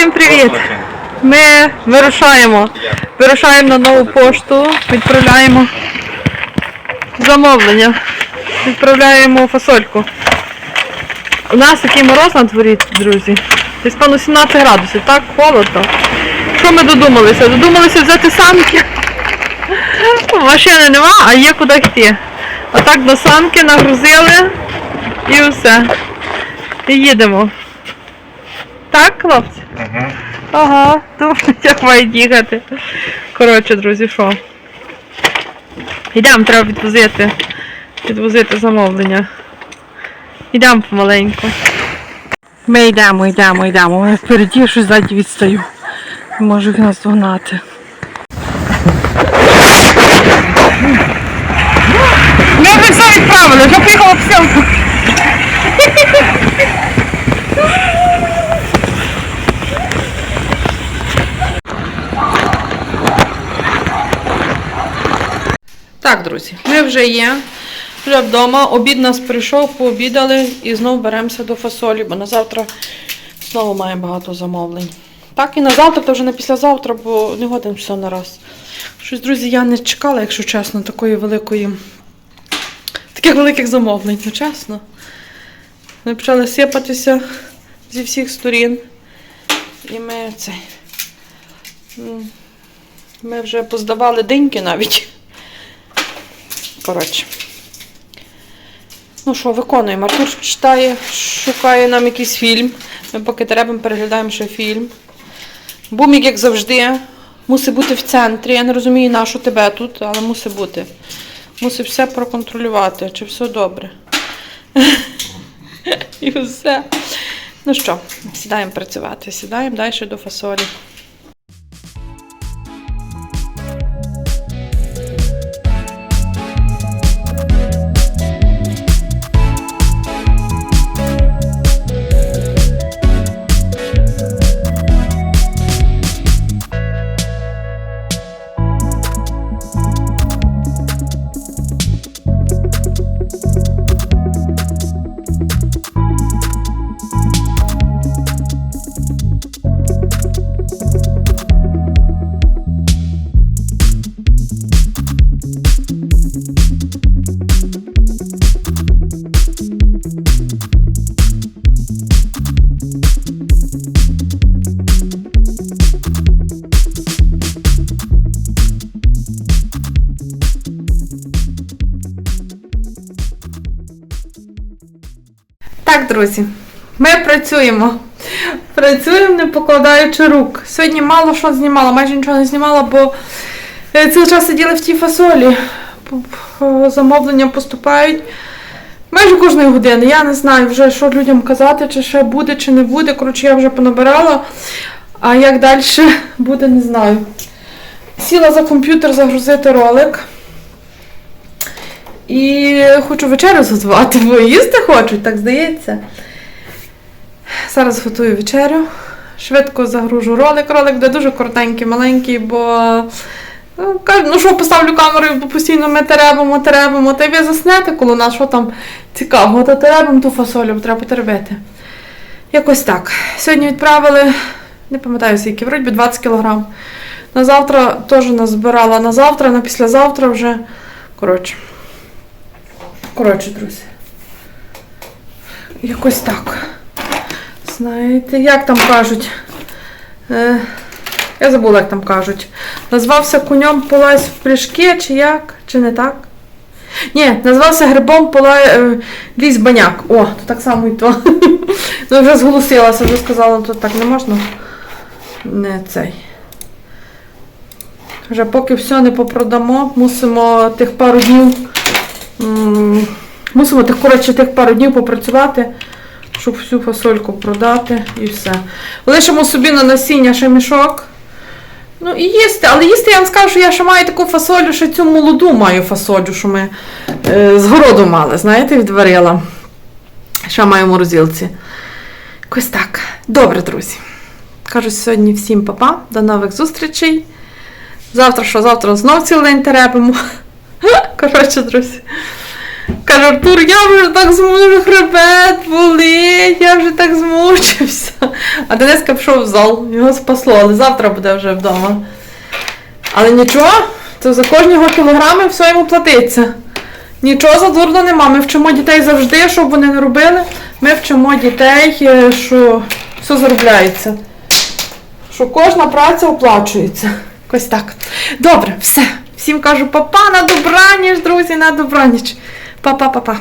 Всім привіт! Ми вирушаємо. Вирушаємо на нову пошту, відправляємо замовлення. Відправляємо фасольку. У нас такий мороз на дворі, друзі. Десь певно 17 градусів, так холодно. Що ми додумалися? Додумалися взяти санки. Машини нема, а є куди йти. Отак до санки нагрузили і все. І їдемо. Так, хлопці? Ага, думаю, як мають їхати. Коротше, друзі, що? Йдемо, треба відвозити. Відвозити замовлення. Йдемо помаленьку. Ми йдемо, йдемо, йдемо. Я впереді щось ззаді відстаю. Можу нас догнати. Ми вже все відправили, вже поїхала. Так, друзі, ми вже є. Вже вдома. Обід нас прийшов, пообідали і знову беремося до фасолі, бо на завтра знову маємо багато замовлень. Так, і на завтра, то вже не післязавтра, бо не годин все на раз. Щось, друзі, я не чекала, якщо чесно, такої великої. Таких великих замовлень, ну чесно. Вони почали сипатися зі всіх сторін. І ми це. Ми вже поздавали деньки навіть. Коротше. Ну що, виконуємо. Артур читає, шукає нам якийсь фільм. Ми поки треба переглядаємо ще фільм. Бумік, як завжди, мусить бути в центрі. Я не розумію, на що тебе тут, але мусить бути. Мусить все проконтролювати, чи все добре. І все. Ну що, сідаємо працювати. Сідаємо далі до фасолі. Так, друзі, ми працюємо. Працюємо, не покладаючи рук. Сьогодні мало що знімала, майже нічого не знімала, бо е, цілий час сиділа в тій фасолі. П- Замовлення поступають майже кожної години. Я не знаю вже, що людям казати, чи ще буде, чи не буде. Коротше, я вже понабирала. А як далі буде, не знаю. Сіла за комп'ютер загрузити ролик. І хочу вечерю готувати, бо їсти хочуть, так здається. Зараз готую вечерю. Швидко загружу ролик. Ролик буде дуже коротенький, маленький, бо ну, ну що поставлю камеру, бо постійно ми теребимо, теребимо. Та й ви заснете коло нас, що там цікавого, то теребимо ту фасолю, треба потеребити. Якось так. Сьогодні відправили, не пам'ятаю скільки, вроді би 20 кг. На завтра теж назбирала. На завтра, на післязавтра вже. Коротше. Коротше, друзі. Якось так. Знаєте, як там кажуть? Е, я забула, як там кажуть. Назвався конем полазь в пляшки, чи як? Чи не так? Ні, назвався грибом полай, е, лізь баняк. О, то так само і то. ну, вже зголосилася, вже сказала, то так не можна. Не цей. Вже поки все не попродамо, мусимо тих пару днів. Мусимо тих, коротше, тих пару днів попрацювати, щоб всю фасольку продати і все. Лишимо собі на насіння ще мішок. Ну і їсти, але їсти я вам скажу, що я ще маю таку фасолю, ще цю молоду маю фасолю, що ми е, з городу мали, знаєте, відварила. Що маю морозилці. Якось так. Добре, друзі. Кажу сьогодні всім папа, до нових зустрічей. Завтра що, завтра знов цілий день теребимо. Коротше, друзі. Каже Артур, я вже так змучив, хребет болить, я вже так змучився. А Дениска пішов в зал, його спасло, але завтра буде вже вдома. Але нічого, то за кожні його кілограми все йому платиться. Нічого задурно нема. Ми вчимо дітей завжди, щоб вони не робили. Ми вчимо дітей, е, що все заробляється. Що кожна праця оплачується. Ось так. Добре, все. Всім кажу папа на добраніч, друзі, на добраніч. Па-па-па-па.